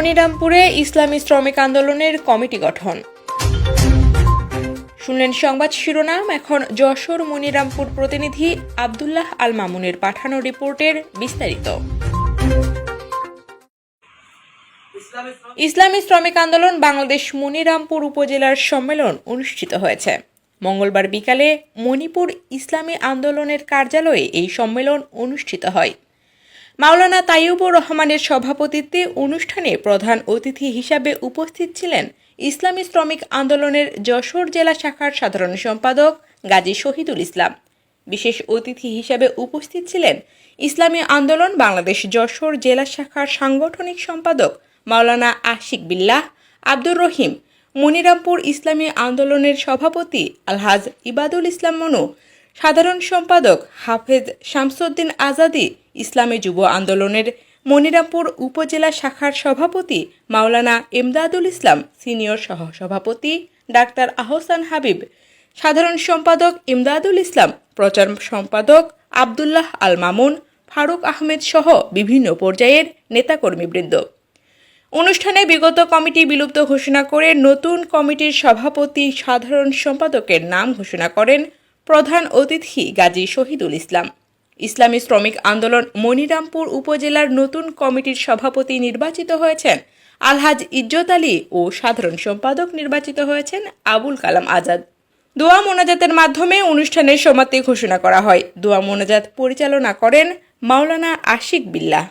মনিরামপুরে ইসলামী শ্রমিক আন্দোলনের কমিটি গঠন। শুনলেন সংবাদ শিরোনাম, এখন যশোর মনিরামপুর প্রতিনিধি আবদুল্লাহ আল মামুনের পাঠানো রিপোর্টের বিস্তারিত। ইসলামী শ্রমিক আন্দোলন বাংলাদেশ মনিরামপুর উপজেলার সম্মেলন অনুষ্ঠিত হয়েছে। মঙ্গলবার বিকালে মণিপুর ইসলামী আন্দোলনের কার্যালয়ে এই সম্মেলন অনুষ্ঠিত হয়। মাওলানা তাইয়ুবুর রহমানের সভাপতিত্বে অনুষ্ঠানে প্রধান অতিথি হিসাবে উপস্থিত ছিলেন ইসলামী শ্রমিক আন্দোলনের যশোর জেলা শাখার সাধারণ সম্পাদক গাজী শহীদুল ইসলাম। বিশেষ অতিথি হিসাবে উপস্থিত ছিলেন ইসলামী আন্দোলন বাংলাদেশ যশোর জেলা শাখার সাংগঠনিক সম্পাদক মাওলানা আশিক বিল্লাহ, আব্দুর রহিম, মনিরামপুর ইসলামী আন্দোলনের সভাপতি আলহাজ ইবাদুল ইসলাম মনু, সাধারণ সম্পাদক হাফেজ শামসুদ্দিন আজাদি ইসলামী যুব আন্দোলনের মনিরামপুর উপজেলা শাখার সভাপতি মাওলানা এমদাদুল ইসলাম সিনিয়র সহ সভাপতি ডাক্তার আহসান হাবিব, সাধারণ সম্পাদক ইমদাদুল ইসলাম, প্রচার সম্পাদক আবদুল্লাহ আল মামুন ফারুক আহমেদ সহ বিভিন্ন পর্যায়ের নেতাকর্মীবৃন্দ। অনুষ্ঠানে বিগত কমিটি বিলুপ্ত ঘোষণা করে নতুন কমিটির সভাপতি সাধারণ সম্পাদকের নাম ঘোষণা করেন প্রধান অতিথি গাজী শহীদুল ইসলাম। ইসলামী শ্রমিক আন্দোলন মনিরামপুর উপজেলার নতুন কমিটির সভাপতি নির্বাচিত হয়েছেন। আলহাজ ইজ্জত আলী ও সাধারণ সম্পাদক নির্বাচিত হয়েছেন আবুল কালাম আজাদ। দোয়া মোনাজাতের মাধ্যমে অনুষ্ঠানের সমাপ্তি ঘোষণা করা হয়। দোয়া মোনাজাত পরিচালনা করেন মাওলানা আশিক বিল্লাহ।